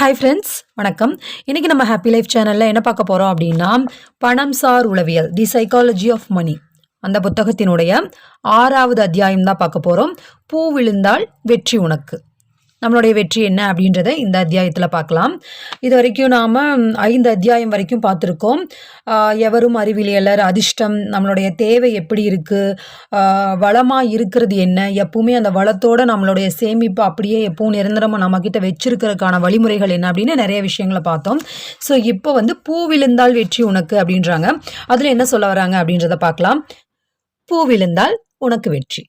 Hi friends வணக்கம். இன்றைக்கி நம்ம ஹாப்பி லைஃப் சேனலில் என்ன பார்க்க போகிறோம் அப்படின்னா பணம் சார் உளவியல் தி சைக்காலஜி ஆஃப் மணி அந்த புத்தகத்தினுடைய ஆறாவது அத்தியாயம் தான் பார்க்க போகிறோம் பூ விழுந்தால் வெற்றி உனக்கு. நம்மளுடைய வெற்றி என்ன அப்படின்றத இந்த அத்தியாயத்தில் பார்க்கலாம். இது வரைக்கும் நாம் ஐந்து அத்தியாயம் வரைக்கும் பார்த்துருக்கோம். எவரும் அறிவியலர் அதிர்ஷ்டம் நம்மளுடைய தேவை எப்படி இருக்குது வளமாக இருக்கிறது என்ன எப்பவுமே அந்த வளத்தோட நம்மளுடைய சேமிப்பு அப்படியே எப்பவும் நிரந்தரமாக நம்மக்கிட்ட வச்சிருக்கிறதுக்கான வழிமுறைகள் என்ன அப்படின்னு நிறைய விஷயங்களை பார்த்தோம். ஸோ இப்போ வந்து பூ விழுந்தால் வெற்றி உனக்கு அப்படின்றாங்க. அதில் என்ன சொல்ல வராங்க அப்படின்றத பார்க்கலாம். பூ விழுந்தால் உனக்கு வெற்றி.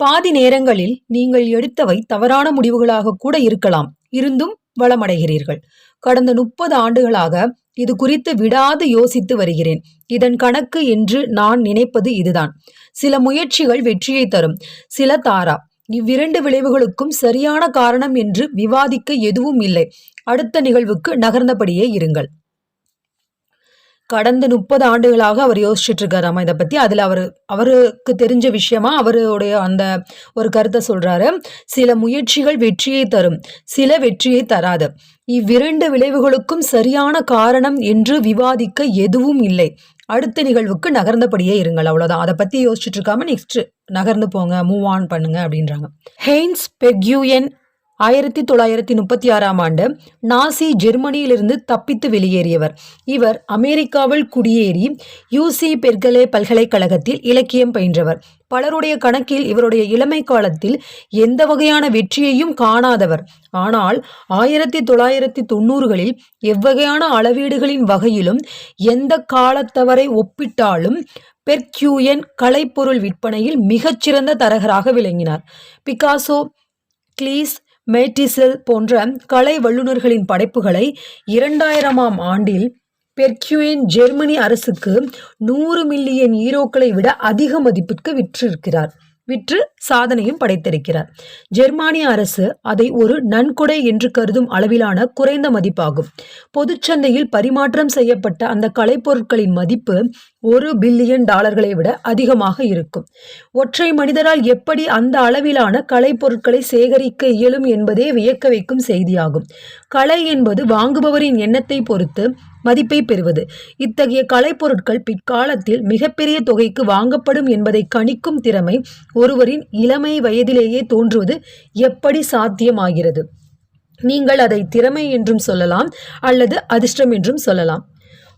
பாதி நேரங்களில் நீங்கள் எடுத்தவை தவறான முடிவுகளாக கூட இருக்கலாம். இருந்தும் வளமடைகிறீர்கள். கடந்த முப்பது ஆண்டுகளாக இது குறித்து விடாது யோசித்து வருகிறேன். இதன் கணக்கு என்று நான் நினைப்பது இதுதான். சில முயற்சிகள் வெற்றியை தரும். சில தாரா. இவ்விரண்டு விளைவுகளுக்கும் சரியான காரணம் என்று விவாதிக்க எதுவும் இல்லை. அடுத்த நிகழ்வுக்கு நகர்ந்தபடியே இருங்கள். கடந்த முப்பது ஆண்டுகளாக அவர் யோசிச்சுட்டு இருக்காராமா இதை பற்றி அதில் அவர் அவருக்கு தெரிஞ்ச விஷயமா அவருடைய அந்த ஒரு கருத்தை சொல்கிறாரு சில முயற்சிகள் வெற்றியை தரும் சில வெற்றியை தராது. இவ்விரண்டு விளைவுகளுக்கும் சரியான காரணம் என்று விவாதிக்க எதுவும் இல்லை. அடுத்த நிகழ்வுக்கு நகர்ந்தபடியே இருங்கள் அவ்வளோதான் அதை பற்றி யோசிச்சுட்டு இருக்காம நெக்ஸ்ட் நகர்ந்து போங்க மூவ் ஆன் பண்ணுங்க அப்படின்றாங்க. ஹெய்ன்ஸ் பெக்யூயன் ஆயிரத்தி தொள்ளாயிரத்தி முப்பத்தி ஆறாம் ஆண்டு நாசி ஜெர்மனியிலிருந்து தப்பித்து வெளியேறியவர். இவர் அமெரிக்காவில் குடியேறி யூசி பெர்கலே பல்கலைக்கழகத்தில் இலக்கியம் பயின்றவர். பலருடைய கணக்கில் இவருடைய இளமை காலத்தில் எந்த வகையான வெற்றியையும் காணாதவர். ஆனால் ஆயிரத்தி தொள்ளாயிரத்தி தொண்ணூறுகளில் எவ்வகையான அளவீடுகளின் வகையிலும் எந்த காலத்தவரை ஒப்பிட்டாலும் பெர்க்யூயன் கலைப்பொருள் விற்பனையில் மிகச்சிறந்த தரகராக விளங்கினார். பிகாசோ கிளீஸ் மேட்டிசெல் போன்ற கலை வல்லுநர்களின் படைப்புகளை இரண்டாயிரமாம் ஆண்டில் பெர்க்யூயின் ஜெர்மனி அரசுக்கு நூறு மில்லியன் ஈரோக்களை விட அதிக மதிப்பிற்கு விற்றிருக்கிறார். விற்று சாதனையும் படைத்திருக்கிறார். ஜெர்மானிய அரசு அதை ஒரு நன்கொடை என்று கருதும் அளவிலான குறைந்த மதிப்பாகும். பொதுச்சந்தையில் பரிமாற்றம் செய்யப்பட்ட அந்த கலைப்பொருட்களின் மதிப்பு ஒரு பில்லியன் டாலர்களை விட அதிகமாக இருக்கும். ஒற்றை மனிதரால் எப்படி அந்த அளவிலான கலைப்பொருட்களை சேகரிக்க இயலும் என்பதே வியக்க வைக்கும் செய்தியாகும். கலை என்பது வாங்குபவரின் எண்ணத்தை பொறுத்து மதிப்பை பெறுவது. இத்தகைய கலைப்பொருட்கள் பிற்காலத்தில் மிகப்பெரிய தொகைக்கு வாங்கப்படும் என்பதை கணிக்கும் திறமை ஒருவரின் இளமை வயதிலேயே தோன்றுவது எப்படி சாத்தியமாகிறது? நீங்கள் அதை திறமை என்றும் சொல்லலாம் அல்லது அதிர்ஷ்டம் என்றும் சொல்லலாம்.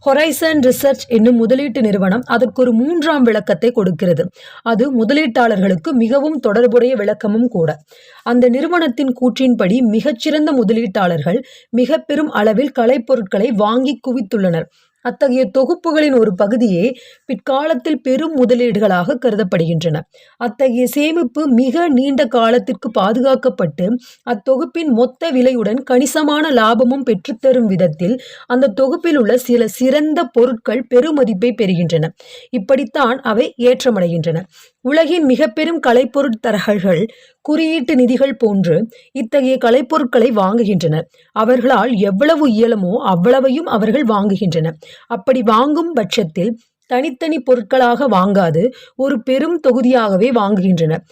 ஹொரைசன் ரிசர்ச் என்னும் முதலீட்டு நிறுவனம் அதற்கு ஒரு மூன்றாம் விளக்கத்தை கொடுக்கிறது. அது முதலீட்டாளர்களுக்கு மிகவும் தொடர்புடைய விளக்கமும் கூட. அந்த நிறுவனத்தின் கூற்றின்படி மிகச்சிறந்த முதலீட்டாளர்கள் மிக பெரும் அளவில் கலைப்பொருட்களை வாங்கி குவித்துள்ளனர். அத்தகைய தொகுப்புகளின் ஒரு பகுதியே பிற்காலத்தில் பெரும் முதலீடுகளாக கருதப்படுகின்றன. அத்தகைய சேமிப்பு மிக நீண்ட காலத்திற்கு பாதுகாக்கப்பட்டு அத்தொகுப்பின் மொத்த விலையுடன் கணிசமான லாபமும் பெற்றுத்தரும் விதத்தில் அந்த தொகுப்பில் உள்ள சில சிறந்த பொருட்கள் பெருமதிப்பை பெறுகின்றன. இப்படித்தான் அவை ஏற்றமடைகின்றன. உலகின் மிக பெரும் கலைப்பொருட்தரகர்கள் குறியீட்டு நிதிகள் போன்று இத்தகைய கலைப்பொருட்களை வாங்குகின்றனர் அவர்களால் எவ்வளவு இயலுமோ அவ்வளவையும் அவர்கள் வாங்குகின்றனர் அப்படி வாங்கும் பட்சத்தில் தனித்தனி பொருட்களாக வாங்காது ஒரு பெரும் தொகுதியாகவே வாங்குகின்றனர்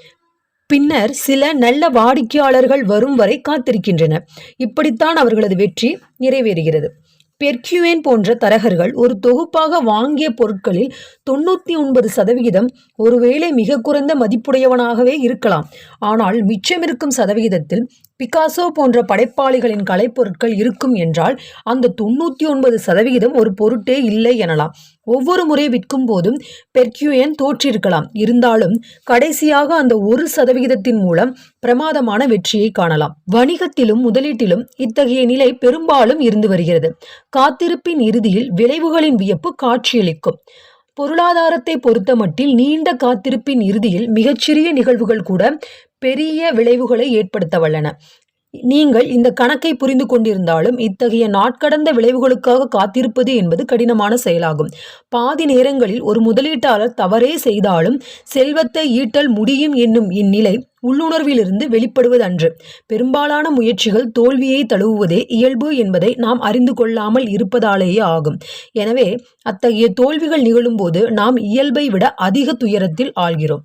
பின்னர் சில நல்ல வாடிக்கையாளர்கள் வரும் வரை காத்திருக்கின்றனர் இப்படித்தான் அவர்களது வெற்றி நிறைவேறுகிறது. பெர்க்யூவேன் போன்ற தரகர்கள் ஒரு தொகுப்பாக வாங்கிய பொருட்களில் தொண்ணூற்றி ஒன்பது சதவிகிதம் ஒருவேளை மிக குறைந்த மதிப்புடையவனாகவே இருக்கலாம். ஆனால் மிச்சமிருக்கும் சதவிகிதத்தில் பிகாசோ போன்ற படைப்பாளிகளின் கலைப்பொருட்கள் இருக்கும் என்றால் அந்த தொண்ணூற்றி ஒன்பது சதவிகிதம் ஒரு பொருட்டே இல்லை எனலாம். ஒவ்வொரு முறை விற்கும் போதும் பெர்க்யூயன் தோற்றிருக்கலாம். இருந்தாலும் கடைசியாக அந்த ஒரு சதவிகிதத்தின் மூலம் பிரமாதமான வெற்றியை காணலாம். வணிகத்திலும் முதலீட்டிலும் இத்தகைய நிலை பெரும்பாலும் இருந்து வருகிறது. காத்திருப்பின் இறுதியில் விளைவுகளின் வியப்பு காட்சியளிக்கும். பொருளாதாரத்தை பொறுத்தமட்டில் நீண்ட காத்திருப்பின் இறுதியில் மிகச்சிறிய நிகழ்வுகள் கூட பெரிய விளைவுகளை ஏற்படுத்த வல்லன. நீங்கள் இந்த கணக்கை புரிந்து கொண்டிருந்தாலும் இத்தகைய நாட்கடந்த விளைவுகளுக்காக காத்திருப்பது என்பது கடினமான செயலாகும். பாதி நேரங்களில் ஒரு முதலீட்டாளர் தவறே செய்தாலும் செல்வத்தை ஈட்டல் முடியும் என்னும் இந்நிலை உள்ளுணர்விலிருந்து வெளிப்படுவதன்று. பெரும்பாலான முயற்சிகள் தோல்வியை தழுவுவதே இயல்பு என்பதை நாம் அறிந்து கொள்ளாமல் இருப்பதாலேயே ஆகும். எனவே அத்தகைய தோல்விகள் நிகழும்போது நாம் இயல்பை விட அதிக துயரத்தில் ஆள்கிறோம்.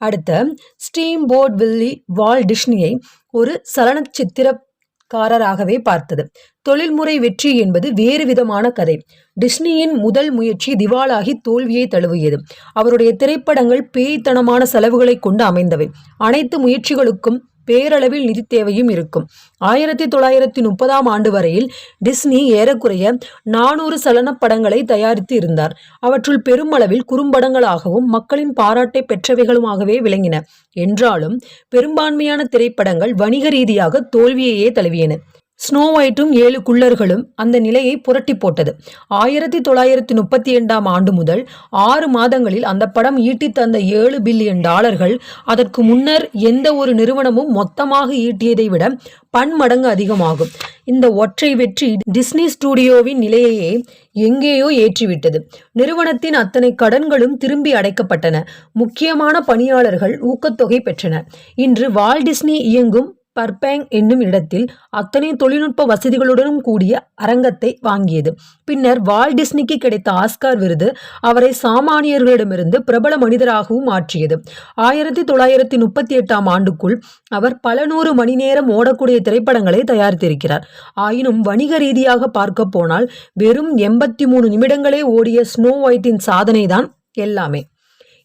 அடுத்த ஸ்டீம் போர்ட் வில்லி வால் டிஷ்னியை ஒரு சலனச்சித்திரக்காரராகவே பார்த்தது. தொழில்முறை வெற்றி என்பது வேறு விதமான கதை. டிஸ்னியின் முதல் முயற்சி திவாலாகி தோல்வியை தழுவியது. அவருடைய திரைப்படங்கள் பேய்த்தனமான செலவுகளை கொண்டு அமைந்தவை. அனைத்து முயற்சிகளுக்கும் பேரளவில் நிதி தேவையும் இருக்கும். ஆயிரத்தி தொள்ளாயிரத்தி முப்பதாம் ஆண்டு வரையில் டிஸ்னி ஏறக்குறைய நானூறு சலன படங்களை தயாரித்து இருந்தார். அவற்றுள் பெருமளவில் குறும்படங்களாகவும் மக்களின் பாராட்டை பெற்றவைகளுமாகவே விளங்கின. என்றாலும் பெரும்பான்மையான திரைப்படங்கள் வணிக ரீதியாக தோல்வியையே தழுவியன. ஸ்னோ ஒயிட்டும் ஏழு குள்ளர்களும் அந்த நிலையை புரட்டி போட்டது. ஆயிரத்தி தொள்ளாயிரத்தி முப்பத்தி இரண்டாம் ஆண்டு முதல் ஆறு மாதங்களில் அந்த படம் ஈட்டி தந்த ஏழு பில்லியன் டாலர்கள். அதற்கு முன்னர் எந்த ஒரு நிறுவனமும் மொத்தமாக ஈட்டியதை விட பன்மடங்கு அதிகமாகும். இந்த ஒற்றை வெற்றி டிஸ்னி ஸ்டுடியோவின் நிலையையே எங்கேயோ ஏற்றிவிட்டது. நிறுவனத்தின் அத்தனை கடன்களும் திரும்பி அடைக்கப்பட்டன. முக்கியமான பணியாளர்கள் ஊக்கத்தொகை பெற்றனர். இன்று வால் டிஸ்னி இயங்கும் பர்பேங் என்னும் இடத்தில் அத்தனை தொழில்நுட்ப வசதிகளுடனும் கூடிய அரங்கத்தை வாங்கியது. பின்னர் வால் டிஸ்னிக்கு கிடைத்த ஆஸ்கார் விருது அவரை சாமானியர்களிடமிருந்து பிரபல மனிதராகவும் மாற்றியது. ஆயிரத்தி தொள்ளாயிரத்தி முப்பத்தி எட்டாம் ஆண்டுக்குள் அவர் பல நூறு மணி நேரம் ஓடக்கூடிய திரைப்படங்களை தயாரித்திருக்கிறார். ஆயினும் வணிக ரீதியாக பார்க்க போனால் வெறும் எண்பத்தி மூணு நிமிடங்களே ஓடிய ஸ்னோ ஒயிட்டின் சாதனைதான் எல்லாமே.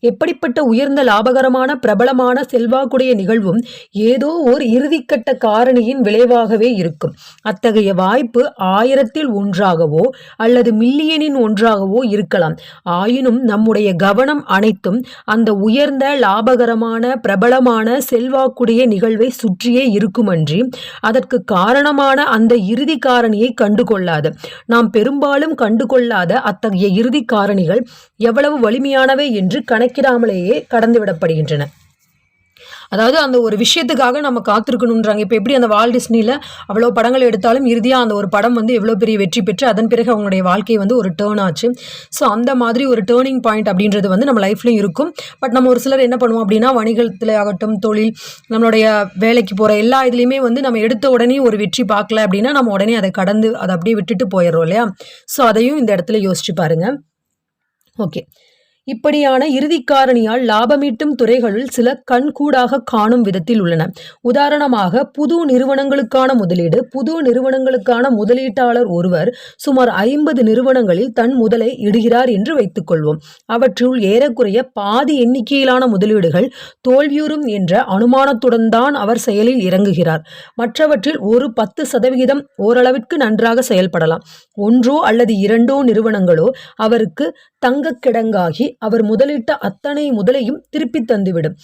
எப்படிப்பட்ட உயர்ந்த லாபகரமான பிரபலமான செல்வாக்குடைய நிகழ்வும் ஏதோ ஓர் இறுதிக்கட்ட காரணியின் விளைவாகவே இருக்கும். அத்தகைய வாய்ப்பு ஆயிரத்தில் ஒன்றாகவோ அல்லது மில்லியனின் ஒன்றாகவோ இருக்கலாம். ஆயினும் நம்முடைய கவனம் அனைத்தும் அந்த உயர்ந்த லாபகரமான பிரபலமான செல்வாக்குடைய நிகழ்வை சுற்றியே இருக்குமன்றி அதற்கு காரணமான அந்த இறுதி காரணியை கண்டுகொள்ளாது. நாம் பெரும்பாலும் கண்டுகொள்ளாத அத்தகைய இறுதி காரணிகள் எவ்வளவு வலிமையானவை என்று கணக்கு கடந்து விடப்படுகின்றன அதாவது அந்த ஒரு விஷயத்துக்காக நம்ம காத்திருக்கணுன்றாங்க இப்போ எப்படி அந்த வால் டிஸ்னியில் அவ்வளோ படங்கள் எடுத்தாலும் இறுதியாக அந்த ஒரு படம் வந்து எவ்வளோ பெரிய வெற்றி பெற்று அதன் பிறகு அவங்களுடைய வாழ்க்கை வந்து ஒரு டேர்ன் ஆச்சு. ஸோ அந்த மாதிரி ஒரு டேர்னிங் பாயிண்ட் அப்படின்றது வந்து நம்ம லைஃப்லையும் இருக்கும். பட் நம்ம ஒரு சிலர் என்ன பண்ணுவோம் அப்படின்னா வணிகத்தில் ஆகட்டும் தொழில் நம்மளுடைய வேலைக்கு போகிற எல்லா இதுலேயுமே வந்து நம்ம எடுத்த உடனே ஒரு வெற்றி பார்க்கல அப்படின்னா நம்ம உடனே அதை கடந்து அதை அப்படியே விட்டுட்டு போயிடுறோம் இல்லையா? ஸோ அதையும் இந்த இடத்துல யோசிச்சு பாருங்கள் ஓகே இப்படியான இறுதிக்காரணியால் லாபமீட்டும் துறைகளுள் சில கண்கூடாக காணும் விதத்தில் உள்ளன. உதாரணமாக புது நிறுவனங்களுக்கான முதலீடு. புது நிறுவனங்களுக்கான முதலீட்டாளர் ஒருவர் சுமார் ஐம்பது நிறுவனங்களில் தன் முதலை இடுகிறார் என்று வைத்துக்கொள்வோம். அவற்றுள் ஏறக்குறைய பாதி எண்ணிக்கையிலான முதலீடுகள் தோல்வியுறும் என்ற அனுமானத்துடன் தான் அவர் செயலில் இறங்குகிறார். மற்றவற்றில் ஒரு பத்து சதவிகிதம் ஓரளவிற்கு நன்றாக செயல்படலாம். ஒன்றோ அல்லது இரண்டோ நிறுவனங்களோ அவருக்கு தங்கக் கிடங்காகி அவர் முதலிட்ட அத்தனை முதலையும் திருப்பித் தந்துவிடும்.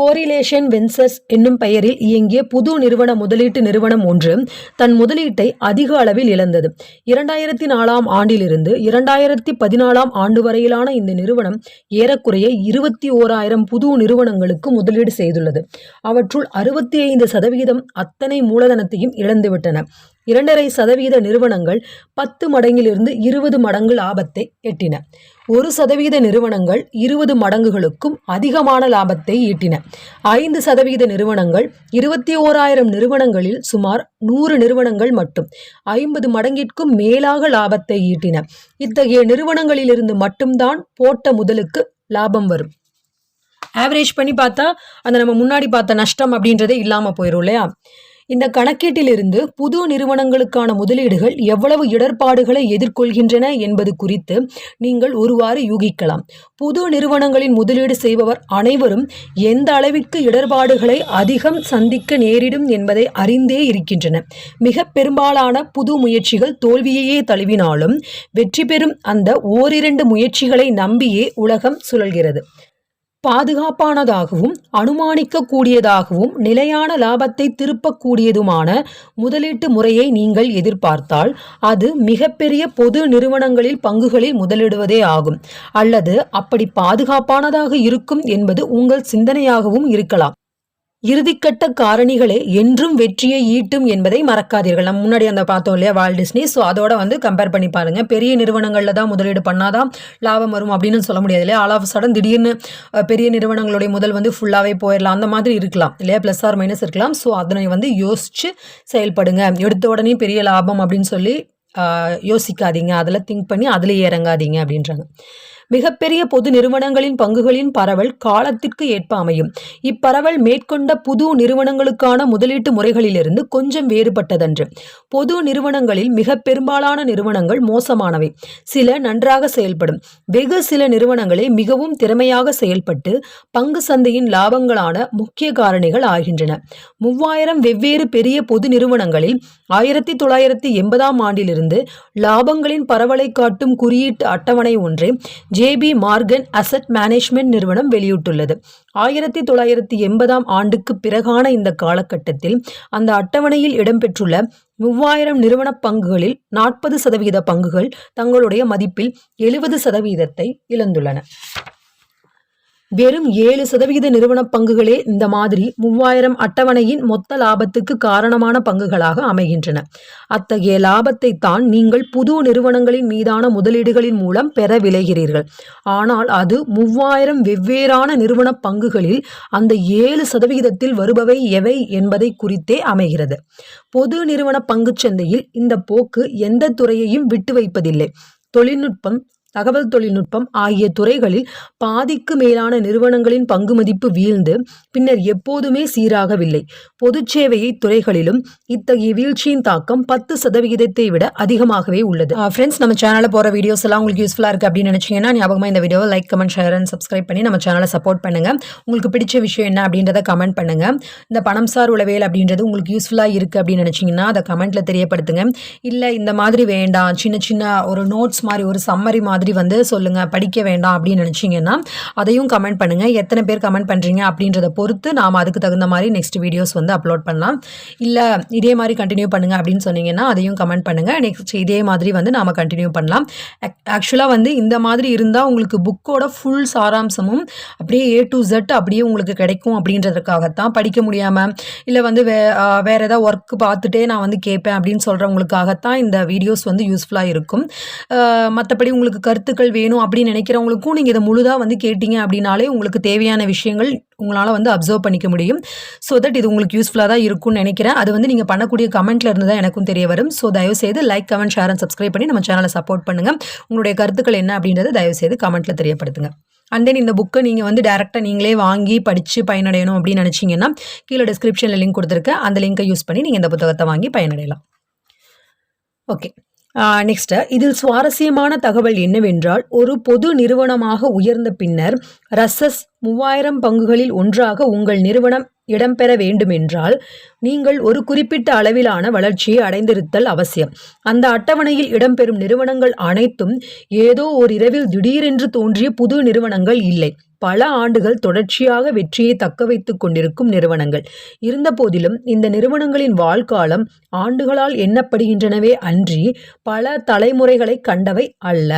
கோரிலேஷன் வென்சஸ் என்னும் பெயரில் இயங்கிய புது நிறுவன முதலீட்டு நிறுவனம் ஒன்று தன் முதலீட்டை அதிக அளவில் இழந்தது. இரண்டாயிரத்தி நாலாம் ஆண்டிலிருந்து இரண்டாயிரத்தி பதினாலாம் ஆண்டு வரையிலான இந்த நிறுவனம் ஏறக்குறைய இருபத்தி ஓராயிரம் புது நிறுவனங்களுக்கு முதலீடு செய்துள்ளது. அவற்றுள் அறுபத்தி ஐந்து சதவிகிதம் அத்தனை மூலதனத்தையும் இழந்துவிட்டன. இரண்டரை சதவீத நிறுவனங்கள் பத்து மடங்கிலிருந்து இருபது மடங்கு லாபத்தை எட்டின. ஒரு சதவீத நிறுவனங்கள் இருபது மடங்குகளுக்கும் அதிகமான லாபத்தை ஈட்டின. ஐந்து சதவீத நிறுவனங்கள் இருபத்தி ஓராயிரம் நிறுவனங்களில் சுமார் நூறு நிறுவனங்கள் மட்டும் ஐம்பது மடங்கிற்கும் மேலாக லாபத்தை ஈட்டின. இத்தகைய நிறுவனங்களிலிருந்து மட்டும்தான் போட்ட முதலுக்கு லாபம் வரும். ஆவரேஜ் பண்ணி பார்த்தா அந்த நம்ம முன்னாடி பார்த்த நஷ்டம் அப்படின்றதே இல்லாமல் போயிடும் இல்லையா? இந்த கணக்கீட்டிலிருந்து புது நிறுவனங்களுக்கான முதலீடுகள் எவ்வளவு இடர்பாடுகளை எதிர்கொள்கின்றன என்பது குறித்து நீங்கள் ஒருவாறு யூகிக்கலாம். புது நிறுவனங்களின் முதலீடு செய்பவர் அனைவரும் எந்த அளவிற்கு இடர்பாடுகளை அதிகம் சந்திக்க நேரிடும் என்பதை அறிந்தே இருக்கின்றன மிக பெரும்பாலான புது முயற்சிகள் தோல்வியையே தழுவினாலும் வெற்றி பெறும் அந்த ஓரிரண்டு முயற்சிகளை நம்பியே உலகம் சுழல்கிறது. பாதுகாப்பானதாகவும் அனுமானிக்கக்கூடியதாகவும் நிலையான லாபத்தை திருப்பக்கூடியதுமான முதலீட்டு முறையை நீங்கள் எதிர்பார்த்தால் அது மிகப்பெரிய பொது நிறுவனங்களில் பங்குகளில் முதலிடுவதே ஆகும். அல்லது அப்படி பாதுகாப்பானதாக இருக்கும் என்பது உங்கள் சிந்தனையாகவும் இருக்கலாம். இறுதிக்கட்ட காரணிகளே என்றும் வெற்றியை ஈட்டும் என்பதை மறக்காதீர்கள். நம்ம முன்னாடி அந்த பார்த்தோம் இல்லையா வால் டிஸ்னி ஸோ அதோட வந்து கம்பேர் பண்ணி பாருங்க. பெரிய நிறுவனங்களில் தான் முதலீடு பண்ணாதான் லாபம் வரும் அப்படின்னு சொல்ல முடியாது இல்லையா? ஆல் ஆஃப் சடன் திடீர்னு பெரிய நிறுவனங்களுடைய முதல் வந்து ஃபுல்லாகவே போயிடலாம் அந்த மாதிரி இருக்கலாம் இல்லையா? ப்ளஸ் ஆர் மைனஸ் இருக்கலாம். ஸோ அதனை வந்து யோசிச்சு செயல்படுங்க. எடுத்த உடனே பெரிய லாபம் அப்படின்னு சொல்லி யோசிக்காதீங்க. அதில் திங்க் பண்ணி அதில் இறங்காதீங்க அப்படின்றாங்க. மிகப்பெரிய பொது நிறுவனங்களின் பங்குகளின் பரவல் காலத்திற்கு ஏற்ப அமையும். இப்பரவல் மேற்கொண்ட புது நிறுவனங்களுக்கான முதலீட்டு முறைகளிலிருந்து கொஞ்சம் வேறுபட்டதன்று. பொது நிறுவனங்களில் மிக பெரும்பாலான நிறுவனங்கள் மோசமானவை. சில நன்றாக செயல்படும். வெகு சில நிறுவனங்களே மிகவும் திறமையாக செயல்பட்டு பங்கு சந்தையின் லாபங்களான முக்கிய காரணிகள் ஆகின்றன. மூவாயிரம் வெவ்வேறு பெரிய பொது நிறுவனங்களில் ஆயிரத்தி தொள்ளாயிரத்தி எண்பதாம் ஆண்டிலிருந்து லாபங்களின் பரவலை காட்டும் குறியீட்டு அட்டவணை ஒன்றை ஜேபி மார்கன் அசட் மேனேஜ்மெண்ட் நிறுவனம் வெளியிட்டுள்ளது. ஆயிரத்தி தொள்ளாயிரத்தி எண்பதாம் ஆண்டுக்கு பிறகான இந்த காலகட்டத்தில் அந்த அட்டவணையில் இடம்பெற்றுள்ள மூவாயிரம் நிறுவன பங்குகளில் நாற்பது சதவீத பங்குகள் தங்களுடைய மதிப்பில் எழுபது சதவீதத்தை இழந்துள்ளன. வெறும் ஏழு சதவிகித நிறுவன பங்குகளே இந்த மாதிரி மூவாயிரம் அட்டவணையின் மொத்த லாபத்துக்கு காரணமான பங்குகளாக அமைகின்றன. அத்தகைய லாபத்தை தான் நீங்கள் புது நிறுவனங்களின் மீதான முதலீடுகளின் மூலம் பெற விளைகிறீர்கள். ஆனால் அது மூவாயிரம் வெவ்வேறான நிறுவன பங்குகளில் அந்த ஏழு சதவிகிதத்தில் வருபவை எவை என்பதை குறித்தே அமைகிறது. பொது நிறுவன பங்குச்சந்தையில் இந்த போக்கு எந்த துறையையும் விட்டு வைப்பதில்லை. தொழில்நுட்பம் தகவல் தொழில்நுட்பம் ஆகிய துறைகளில் பாதிக்கு மேலான நிறுவனங்களின் பங்கு மதிப்பு வீழ்ந்து பின்னர் எப்போதுமே சீராகவில்லை. பொது சேவையை துறைகளிலும் இத்தகைய வீழ்ச்சியின் தாக்கம் பத்து சதவிகிதத்தை விட அதிகமாகவே உள்ளது. ஃப்ரெண்ட்ஸ் நம்ம சேனலில் போகிற வீடியோஸ் எல்லாம் உங்களுக்கு யூஸ்ஃபுல்லாக இருக்குது அப்படின்னு நினச்சிங்கன்னா ஞாபகமாக இந்த வீடியோவை like comment share and subscribe பண்ணி நம்ம சேனலை சப்போர்ட் பண்ணுங்கள் உங்களுக்கு பிடிச்ச விஷயம் என்ன அப்படின்றத கமெண்ட் பண்ணுங்கள் இந்த பணம் சார் உளவியல் அப்படின்றது உங்களுக்கு யூஸ்ஃபுல்லாக இருக்குது அப்படின்னு நினச்சிங்கன்னா அதை கமெண்ட்டில் தெரியப்படுத்துங்க. இல்லை இந்த மாதிரி வேண்டாம். சின்ன சின்ன ஒரு நோட்ஸ் மாதிரி ஒரு சம்மரி மாதிரி மாதிரி வந்து சொல்லுங்கள் படிக்க வேண்டாம் அப்படின்னு நினச்சிங்கன்னா அதையும் கமெண்ட் பண்ணுங்கள் எத்தனை பேர் கமெண்ட் பண்ணுறீங்க அப்படின்றத பொறுத்து நாம் அதுக்கு தகுந்த மாதிரி நெக்ஸ்ட் வீடியோஸ் வந்து அப்லோட் பண்ணலாம். இல்லை இதே மாதிரி கண்டினியூ பண்ணுங்கள் அப்படின்னு சொன்னீங்கன்னா அதையும் கமெண்ட் பண்ணுங்கள் நெக்ஸ்ட் இதே மாதிரி வந்து நாம் கண்டினியூ பண்ணலாம். ஆக்சுவலாக வந்து இந்த மாதிரி இருந்தால் உங்களுக்கு புக்கோட ஃபுல் சாராம்சமும் அப்படியே ஏ டு ஜெட் அப்படியே உங்களுக்கு கிடைக்கும் அப்படின்றதுக்காகத்தான் படிக்க முடியாமல் இல்லை வந்து வே வேறு ஏதாவது ஒர்க் பார்த்துட்டே நான் வந்து கேட்பேன் அப்படின்னு சொல்கிறவங்களுக்காகத்தான் இந்த வீடியோஸ் வந்து யூஸ்ஃபுல்லாக இருக்கும். மற்றபடி உங்களுக்கு கருத்துக்கள் வேணும் அப்படின்னு நினைக்கிறவங்களுக்கும் நீங்கள் இதை முழுதாக வந்து கேட்டிங்க அப்படின்னாலே உங்களுக்கு தேவையான விஷயங்கள் உங்களால் வந்து அப்சர்வ் பண்ணிக்க முடியும். ஸோ தட் இது உங்களுக்கு யூஸ்ஃபுல்லாக தான் இருக்கும்னு நினைக்கிறேன். அது வந்து நீங்கள் பண்ணக்கூடிய கமெண்ட்டில் இருந்து தான் எனக்கும் தெரிய வரும். ஸோ தயவுசெய்து like comment share and subscribe பண்ணி நம்ம சேனலை சப்போர்ட் பண்ணுங்கள் உங்களுடைய கருத்துக்கள் என்ன அப்படின்றத தயவுசெய்து கமெண்ட்டில் தெரியப்படுத்துங்க. அண்ட் தென் இந்த புக்கை நீங்கள் வந்து டேரெக்டாக நீங்களே வாங்கி படித்து பயனடையணும் அப்படின்னு நினச்சிங்கன்னா கீழே டிஸ்கிரிப்ஷனில் லிங்க் கொடுத்துருக்கேன் அந்த லிங்கை யூஸ் பண்ணி நீங்கள் இந்த புத்தகத்தை வாங்கி பயனடையலாம். ஓகே நெக்ஸ்ட்டு இதில் சுவாரஸ்யமான தகவல் என்னவென்றால் ஒரு பொது நிறுவனமாக உயர்ந்த பின்னர் ரசஸ் மூவாயிரம் பங்குகளில் ஒன்றாக உங்கள் நிறுவனம் இடம்பெற வேண்டுமென்றால் நீங்கள் ஒரு குறிப்பிட்ட அளவிலான வளர்ச்சியை அடைந்திருத்தல் அவசியம். அந்த அட்டவணையில் இடம்பெறும் நிறுவனங்கள் அனைத்தும் ஏதோ ஒரு இரவில் திடீரென்று தோன்றிய புது நிறுவனங்கள் இல்லை. பல ஆண்டுகள் தொடர்ச்சியாக வெற்றியை தக்க வைத்துக் கொண்டிருக்கும் நிறுவனங்கள். இருந்தபோதிலும் இந்த நிறுவனங்களின் வாழ்காலம் ஆண்டுகளால் எண்ணப்படுகின்றனவே அன்றி பல தலைமுறைகளை கண்டவை அல்ல.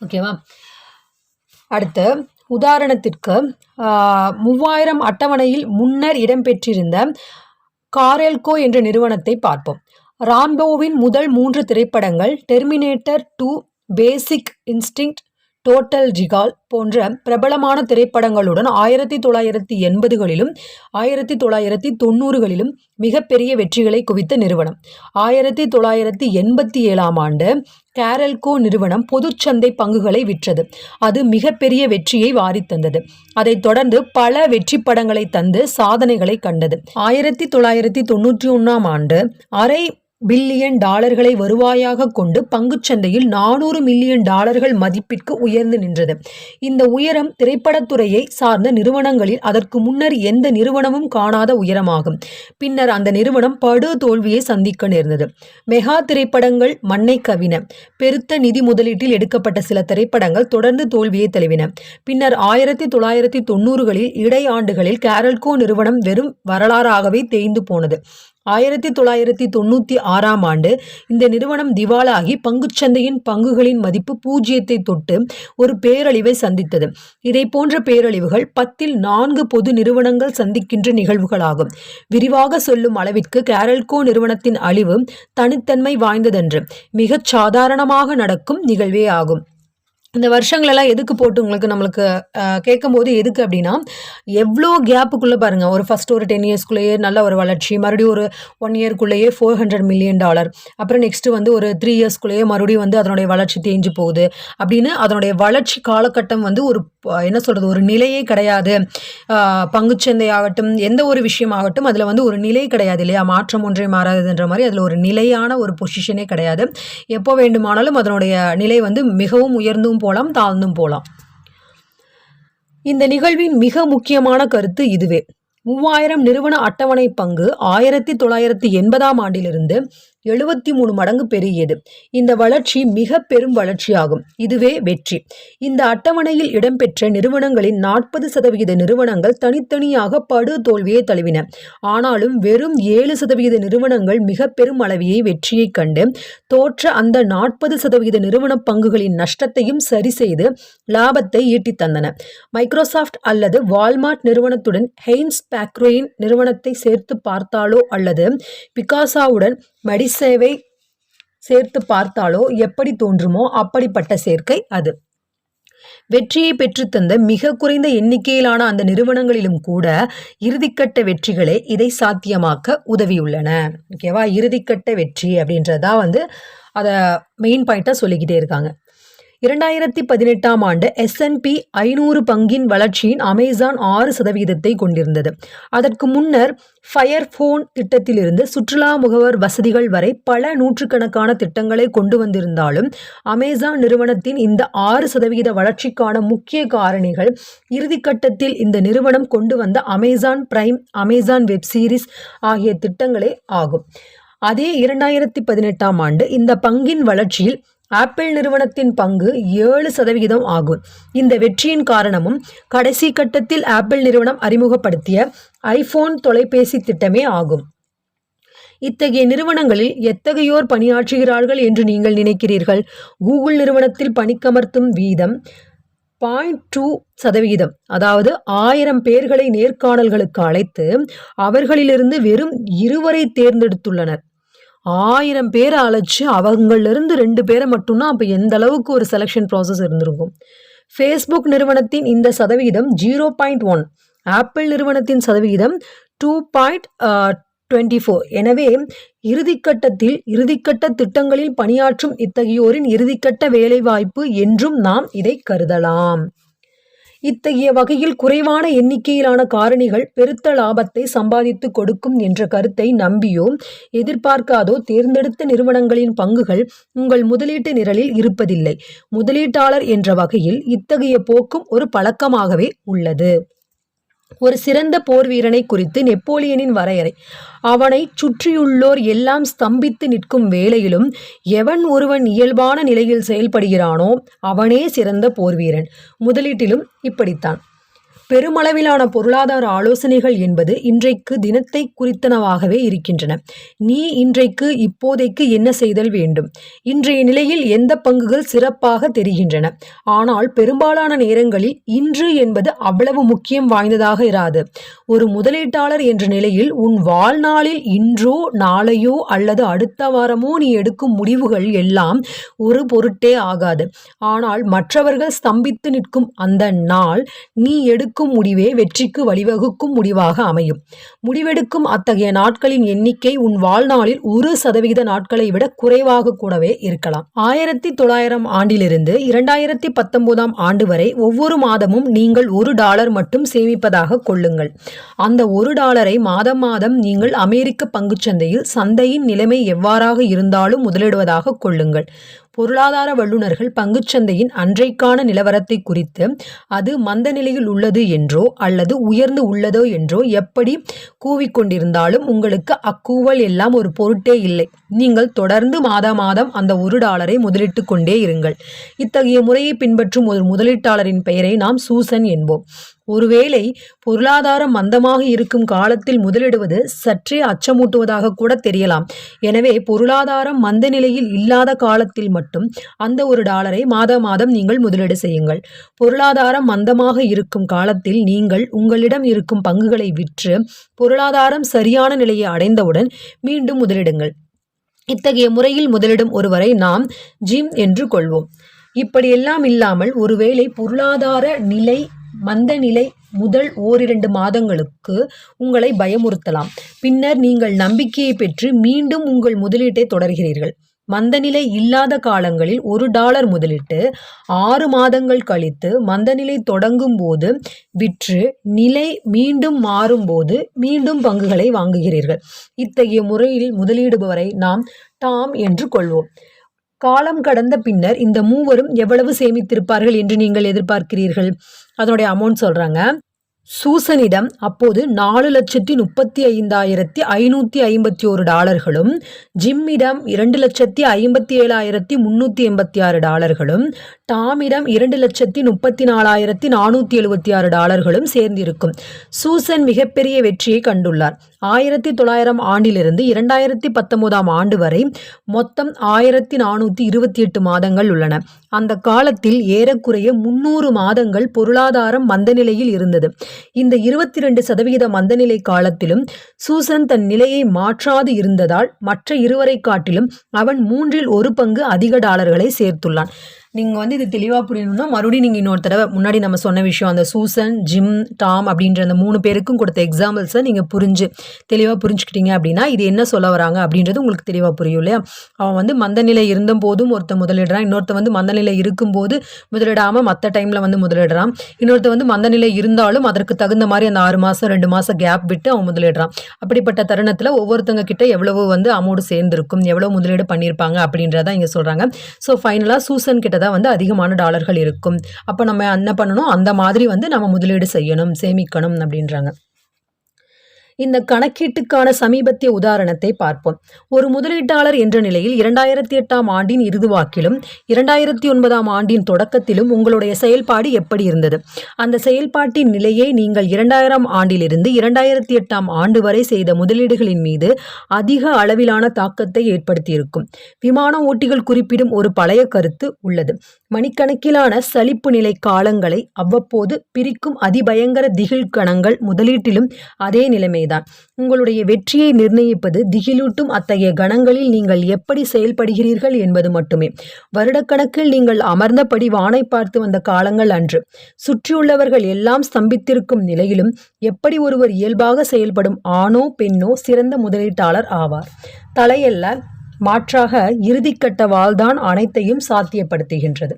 ஓகேவா? அடுத்து உதாரணத்திற்கு மூவாயிரம் அட்டவணையில் முன்னர் இடம்பெற்றிருந்த காரெல்கோ என்ற நிறுவனத்தை பார்ப்போம். ராம்போவின் முதல் மூன்று திரைப்படங்கள் terminator two basic instinct total recall போன்ற பிரபலமான திரைப்படங்களுடன் ஆயிரத்தி தொள்ளாயிரத்தி எண்பதுகளிலும் ஆயிரத்தி தொள்ளாயிரத்தி தொண்ணூறுகளிலும் மிகப்பெரிய வெற்றிகளை குவித்த நிறுவனம். ஆயிரத்தி தொள்ளாயிரத்தி எண்பத்தி ஏழாம் ஆண்டு கேரல்கோ நிறுவனம் பொதுச்சந்தை பங்குகளை விற்றது. அது மிகப்பெரிய வெற்றியை வாரித்தந்தது. அதைத் தொடர்ந்து பல வெற்றி படங்களை தந்து சாதனைகளை கண்டது. ஆயிரத்தி தொள்ளாயிரத்தி தொண்ணூற்றி ஒன்றாம் ஆண்டு அரை பில்லியன் டாலர்களை வருவாயாக கொண்டு பங்குச்சந்தையில் நானூறு மில்லியன் டாலர்கள் மதிப்பிற்கு உயர்ந்து நின்றது. இந்த உயரம் திரைப்படத்துறையை சார்ந்த நிறுவனங்களில் அதற்கு முன்னர் எந்த நிறுவனமும் காணாத உயரமாகும். பின்னர் அந்த நிறுவனம் படு தோல்வியை சந்திக்க நேர்ந்தது. மெகா திரைப்படங்கள் மண்ணை கவின. பெருத்த நிதி முதலீட்டில் எடுக்கப்பட்ட சில திரைப்படங்கள் தொடர்ந்து தோல்வியை தழுவின பின்னர் ஆயிரத்தி தொள்ளாயிரத்தி தொண்ணூறுகளில் இடையாண்டுகளில் கேரல்கோ நிறுவனம் வெறும் வரலாறாகவே தேய்ந்து போனது. ஆயிரத்தி தொள்ளாயிரத்தி தொண்ணூற்றி ஆறாம் ஆண்டு இந்த நிறுவனம் திவாலாகி பங்குச்சந்தையின் பங்குகளின் மதிப்பு பூஜ்ஜியத்தை தொட்டு ஒரு பேரழிவை சந்தித்தது. இதை போன்ற பேரழிவுகள் பத்தில் நான்கு பொது நிறுவனங்கள் சந்திக்கின்ற நிகழ்வுகளாகும். விரிவாக சொல்லும் அளவிற்கு கேரல்கோ நிறுவனத்தின் அழிவு தனித்தன்மை வாய்ந்ததன்று. மிகச் சாதாரணமாக நடக்கும் நிகழ்வே ஆகும். இந்த வருஷங்களெல்லாம் எதுக்கு போட்டு உங்களுக்கு நம்மளுக்கு கேட்கும்போது எதுக்கு அப்படின்னா எவ்வளோ கேப்புக்குள்ளே பாருங்கள் ஒரு ஃபஸ்ட்டு ஒரு டென் இயர்ஸ்க்குள்ளேயே நல்ல ஒரு வளர்ச்சி. மறுபடியும் ஒரு ஒன் இயர்க்குள்ளேயே ஃபோர் ஹண்ட்ரட் மில்லியன் டாலர் அப்புறம் நெக்ஸ்ட்டு வந்து ஒரு த்ரீ இயர்ஸ்க்குள்ளேயே மறுபடியும் வந்து அதனுடைய வளர்ச்சி தேஞ்சு போகுது. அப்படின்னு அதனுடைய வளர்ச்சி காலகட்டம் வந்து ஒரு என்ன சொல்கிறது ஒரு நிலையே கிடையாது. பங்குச்சந்தை ஆகட்டும் எந்த ஒரு விஷயமாகட்டும் அதில் வந்து ஒரு நிலை கிடையாது இல்லையா? மாற்றம் ஒன்றே மாறாதுன்ற மாதிரி அதில் ஒரு நிலையான ஒரு பொசிஷனே கிடையாது. எப்போ வேண்டுமானாலும் அதனுடைய நிலை வந்து மிகவும் உயர்ந்தும் போகலாம் தாழ்ந்தும் போகலாம் இந்த நிகழ்வின் மிக முக்கியமான கருத்து இதுவே. மூவாயிரம் நிறுவன அட்டவணை பங்கு ஆயிரத்தி தொள்ளாயிரத்தி எண்பதாம் ஆண்டிலிருந்து எழுபத்தி மூணு மடங்கு பெருகியது. இந்த வளர்ச்சி மிக பெரும் வளர்ச்சியாகும். இதுவே வெற்றி. இந்த அட்டவணையில் இடம்பெற்ற நிறுவனங்களின் நாற்பது சதவிகித நிறுவனங்கள் தனித்தனியாக படு தோல்வியை தழுவின. ஆனாலும் வெறும் ஏழு சதவிகித நிறுவனங்கள் மிக பெரும் அளவியை வெற்றியை கண்டு தோற்ற அந்த நாற்பது சதவிகித நிறுவன பங்குகளின் நஷ்டத்தையும் சரி செய்து லாபத்தை ஈட்டி தந்தன. மைக்ரோசாஃப்ட் அல்லது வால்மார்ட் நிறுவனத்துடன் ஹெய்ன்ஸ் பேக்ரோயின் நிறுவனத்தை சேர்த்து பார்த்தாலோ அல்லது பிகாசாவுடன் மடிசேவை சேர்த்து பார்த்தாலோ எப்படி தோன்றுமோ அப்படிப்பட்ட சேர்க்கை அது. வெற்றியை பெற்றுத்தந்த மிக குறைந்த எண்ணிக்கையிலான அந்த நிறுவனங்களிலும் கூட இறுதிக்கட்ட வெற்றிகளே இதை சாத்தியமாக்க உதவியுள்ளன. ஓகேவா இறுதிக்கட்ட வெற்றி அப்படின்றதா வந்து அதை மெயின் பாயிண்ட்டாக சொல்லிக்கிட்டே இருக்காங்க. இரண்டாயிரத்தி பதினெட்டாம் ஆண்டு எஸ்என்பி ஐநூறு பங்கின் வளர்ச்சியின் அமேசான் ஆறு சதவீதத்தை கொண்டிருந்தது. அதற்கு முன்னர் ஃபயர் ஃபோன் திட்டத்திலிருந்து சுற்றுலா முகவர் வசதிகள் வரை பல நூற்றுக்கணக்கான திட்டங்களை கொண்டு வந்திருந்தாலும் அமேசான் நிறுவனத்தின் இந்த ஆறு சதவீத வளர்ச்சிக்கான முக்கிய காரணிகள் இறுதிக்கட்டத்தில் இந்த நிறுவனம் கொண்டு வந்த Amazon prime Amazon web series ஆகிய திட்டங்களே ஆகும். அதே இரண்டாயிரத்தி பதினெட்டாம் ஆண்டு இந்த பங்கின் வளர்ச்சியில் ஆப்பிள் நிறுவனத்தின் பங்கு ஏழு சதவிகிதம் ஆகும். இந்த வெற்றியின் காரணமும் கடைசி கட்டத்தில் ஆப்பிள் நிறுவனம் அறிமுகப்படுத்திய ஐபோன் தொலைபேசி திட்டமே ஆகும். இத்தகைய நிறுவனங்களில் எத்தகையோர் பணியாற்றுகிறார்கள் என்று நீங்கள் நினைக்கிறீர்கள்? கூகுள் நிறுவனத்தில் பணிக்கமர்த்தும் வீதம் பாயிண்ட் டூ சதவிகிதம். அதாவது ஆயிரம் பேர்களை நேர்காணல்களுக்கு அழைத்து அவர்களிலிருந்து வெறும் இருவரை தேர்ந்தெடுத்துள்ளனர். ஆயிரம் பேரை அழைச்சு அவங்களிலிருந்து ரெண்டு பேரை மட்டும்தான் அப்போ எந்த அளவுக்கு ஒரு செலெக்ஷன் ப்ராசஸ் இருந்திருக்கும்? ஃபேஸ்புக் நிறுவனத்தின் இந்த சதவிகிதம் ஜீரோ பாயிண்ட் ஒன் ஆப்பிள் நிறுவனத்தின் சதவிகிதம் டூ பாயிண்ட் டுவெண்ட்டி ஃபோர் எனவே இறுதிக்கட்டத்தில் இறுதிக்கட்ட திட்டங்களில் பணியாற்றும் இத்தகையோரின் இறுதிக்கட்ட வேலைவாய்ப்பு என்றும் நாம் இதை கருதலாம். இத்தகைய வகையில் குறைவான எண்ணிக்கையிலான காரணிகள் பெருத்த லாபத்தை சம்பாதித்து கொடுக்கும் என்ற கருத்தை நம்பியோ எதிர்பார்க்காதோ தேர்ந்தெடுத்த நிறுவனங்களின் பங்குகள் உங்கள் முதலீட்டு நிரலில் இருப்பதில்லை. முதலீட்டாளர் என்ற வகையில் இத்தகைய போக்கும் ஒரு பழக்கமாகவே உள்ளது. ஒரு சிறந்த போர் வீரனை குறித்து நெப்போலியனின் வரையறை. அவனை சுற்றியுள்ளோர் எல்லாம் ஸ்தம்பித்து நிற்கும் வேளையிலும் எவன் ஒருவன் இயல்பான நிலையில் செயல்படுகிறானோ அவனே சிறந்த போர் வீரன். முதலீட்டிலும் இப்படித்தான். பெருமளவிலான பொருளாதார ஆலோசனைகள் என்பது இன்றைக்கு தினத்தை குறித்தனவாகவே இருக்கின்றன. நீ இன்றைக்கு இப்போதைக்கு என்ன செய்தல் வேண்டும்? இன்றைய நிலையில் எந்த பங்குகள் சிறப்பாக தெரிகின்றன? ஆனால் பெரும்பாலான நேரங்களில் இன்று என்பது அவ்வளவு முக்கியம் வாய்ந்ததாக இராது. ஒரு முதலீட்டாளர் என்ற நிலையில் உன் வாழ்நாளில் இன்றோ நாளையோ அல்லது அடுத்த வாரமோ நீ எடுக்கும் முடிவுகள் எல்லாம் ஒரு பொருட்டே ஆகாது. ஆனால் மற்றவர்கள் ஸ்தம்பித்து நிற்கும் அந்த நாள் நீ எடுக்கும் முடிவே வெற்றிக்கு வழிவகுக்கும் முடிவாக அமையும். முடிவெடுக்கும் அத்தகைய நாட்களின் எண்ணிக்கை உன் வாழ்நாளில் ஒரு சதவிகித நாட்களை விட குறைவாக கூடவே இருக்கலாம். ஆயிரத்தி தொள்ளாயிரம் ஆண்டிலிருந்து இரண்டாயிரத்தி பத்தொன்பதாம் ஆண்டு வரை ஒவ்வொரு மாதமும் நீங்கள் ஒரு டாலர் மட்டும் சேமிப்பதாக கொள்ளுங்கள். அந்த ஒரு டாலரை மாதம் மாதம் நீங்கள் அமெரிக்க பங்குச்சந்தையில் சந்தையின் நிலைமை எவ்வாறாக இருந்தாலும் முதலிடுவதாக கொள்ளுங்கள். பொருளாதார வல்லுநர்கள் பங்குச்சந்தையின் அன்றைக்கான நிலவரத்தை குறித்து அது மந்த நிலையில் உள்ளது என்றோ அல்லது உயர்ந்து உள்ளதோ என்றோ எப்படி கூவிக்கொண்டிருந்தாலும் உங்களுக்கு அக்கூவல் எல்லாம் ஒரு பொருட்டே இல்லை. நீங்கள் தொடர்ந்து மாதா மாதம் அந்த ஒரு டாலரை முதலிட்டு கொண்டே இருங்கள். இத்தகைய முறையை பின்பற்றும் ஒரு முதலீட்டாளரின் பெயரை நாம் சூசன் என்போம். ஒருவேளை பொருளாதாரம் மந்தமாக இருக்கும் காலத்தில் முதலிடுவது சற்றே அச்சமூட்டுவதாக கூட தெரியலாம். எனவே பொருளாதாரம் மந்த நிலையில் இல்லாத காலத்தில் மட்டும் அந்த ஒரு டாலரை மாத மாதம் நீங்கள் முதலீடு செய்யுங்கள். பொருளாதாரம் மந்தமாக இருக்கும் காலத்தில் நீங்கள் உங்களிடம் இருக்கும் பங்குகளை விற்று பொருளாதாரம் சரியான நிலையை அடைந்தவுடன் மீண்டும் முதலிடுங்கள். இத்தகைய முறையில் முதலிடும் ஒருவரை நாம் ஜிம் என்று கொள்வோம். இப்படியெல்லாம் இல்லாமல் ஒருவேளை பொருளாதார நிலை மந்த நிலை முதல் ஓரிரண்டு மாதங்களுக்கு உங்களை பயமுறுத்தலாம். பின்னர் நீங்கள் நம்பிக்கையை பெற்று மீண்டும் உங்கள் முதலீட்டை தொடர்கிறீர்கள். மந்தநிலை இல்லாத காலங்களில் ஒரு டாலர் முதலிட்டு ஆறு மாதங்கள் கழித்து மந்தநிலை தொடங்கும் போது விற்று நிலை மீண்டும் மாறும்போது மீண்டும் பங்குகளை வாங்குகிறீர்கள். இத்தகைய முறையில் முதலீடுபவரை நாம் டாம் என்று கொள்வோம். காலம் கடந்த பின்னர் இந்த மூவரும் எவ்வளவு சேமித்திருப்பார்கள் என்று நீங்கள் எதிர்பார்க்கிறீர்கள்? அதனுடைய அமௌண்ட் சொல்கிறாங்க சூசனிடம் அப்போது நாலு லட்சத்தி முப்பத்தி ஐந்தாயிரத்தி ஐநூற்றி ஐம்பத்தி ஒரு டாலர்களும் ஜிம்மிடம் இரண்டு லட்சத்தி ஐம்பத்தி ஏழாயிரத்தி முந்நூற்றி எண்பத்தி ஆறு டாலர்களும் டாமிடம் இரண்டு லட்சத்தி முப்பத்தி நாலாயிரத்தி நானூற்றி எழுபத்தி ஆறு டாலர்களும் சேர்ந்திருக்கும். சூசன் மிகப்பெரிய வெற்றியை கண்டுள்ளார். ஆயிரத்தி தொள்ளாயிரம் ஆண்டிலிருந்து இரண்டாயிரத்தி பத்தொன்பதாம் ஆண்டு வரை மொத்தம் ஆயிரத்தி நானூற்றி இருபத்தி எட்டு மாதங்கள் உள்ளன. அந்த காலத்தில் ஏறக்குறைய முன்னூறு மாதங்கள் பொருளாதாரம் மந்தநிலையில் இருந்தது. இந்த இருபத்தி ரெண்டு சதவிகித மந்தநிலை காலத்திலும் சூசன் தன் நிலையை மாற்றாது இருந்ததால் மற்ற இருவரை காட்டிலும் அவன் மூன்றில் ஒரு பங்கு அதிக டாலர்களை சேர்த்துள்ளான். நீங்கள் வந்து இது தெளிவாக புரியணும்னா மறுபடியும் நீங்கள் இன்னொரு தடவை முன்னாடி நம்ம சொன்ன விஷயம் அந்த சூசன் ஜிம் டாம் அப்படின்ற அந்த மூணு பேருக்கும் கொடுத்த எக்ஸாம்பிள்ஸை நீங்கள் புரிஞ்சு தெளிவாக புரிஞ்சுக்கிட்டீங்க அப்படின்னா இது என்ன சொல்ல வராங்க அப்படின்றது உங்களுக்கு தெளிவாக புரியும் இல்லையா? அவன் வந்து மந்தநிலை இருந்த போதும் ஒருத்தன் முதலிடுறான் இன்னொருத்த வந்து மந்தநிலை இருக்கும்போது முதலிடாமல் மற்ற டைமில் வந்து முதலிடுறான் இன்னொருத்த வந்து மந்தநிலை இருந்தாலும் அதற்கு தகுந்த மாதிரி அந்த ஆறு மாதம் ரெண்டு மாதம் கேப் விட்டு அவன் முதலிடுறான். அப்படிப்பட்ட தருணத்தில் ஒவ்வொருத்தங்க கிட்ட எவ்வளவு வந்து அமௌண்ட் சேர்ந்திருக்கும் எவ்வளோ முதலீடு பண்ணியிருப்பாங்க அப்படின்றத இங்கே சொல்கிறாங்க ஸோ ஃபைனலாக சூசன் கிட்ட தான் வந்து அதிகமான டாலர்கள் இருக்கும். அப்போ நம்ம என்ன பண்ணணும்? அந்த மாதிரி வந்து நம்ம முதலீடு செய்யணும் சேமிக்கணும் அப்படின்றாங்க. இந்த கணக்கீட்டுக்கான சமீபத்திய உதாரணத்தை பார்ப்போம். ஒரு முதலீட்டாளர் என்ற நிலையில் இரண்டாயிரத்தி எட்டாம் ஆண்டின் இறுதிவாக்கிலும் இரண்டாயிரத்தி ஒன்பதாம் ஆண்டின் தொடக்கத்திலும் உங்களுடைய செயல்பாடு எப்படி இருந்தது? அந்த செயல்பாட்டின் நிலையை நீங்கள் இரண்டாயிரம் ஆண்டிலிருந்து இரண்டாயிரத்தி எட்டாம் ஆண்டு வரை செய்த முதலீடுகளின் மீது அதிக அளவிலான தாக்கத்தை ஏற்படுத்தியிருக்கும். விமான ஓட்டிகள் குறிப்பிடும் ஒரு பழைய கருத்து உள்ளது. மணிக்கணக்கிலான சலிப்பு நிலை காலங்களை அவ்வப்போது பிரிக்கும் அதிபயங்கர திகில் கணங்கள் முதலீட்டிலும் அதே நிலைமை தான் உங்களுடைய வெற்றியை நிர்ணயிப்பது திகிலூட்டும் அத்தகைய கணங்களில் நீங்கள் எப்படி செயல்படுகிறீர்கள் என்பது மட்டுமே. வருடக்கணக்கில் நீங்கள் அமர்ந்தபடி வானை பார்த்து வந்த காலங்கள் அன்று. சுற்றியுள்ளவர்கள் எல்லாம் ஸ்தம்பித்திருக்கும் நிலையிலும் எப்படி ஒருவர் இயல்பாக செயல்படும் ஆணோ பெண்ணோ சிறந்த முதலீட்டாளர் ஆவார். தலையல்ல மாற்றாக இறுதிக்கட்ட வாழ்தான் அனைத்தையும் சாத்தியப்படுத்துகின்றது.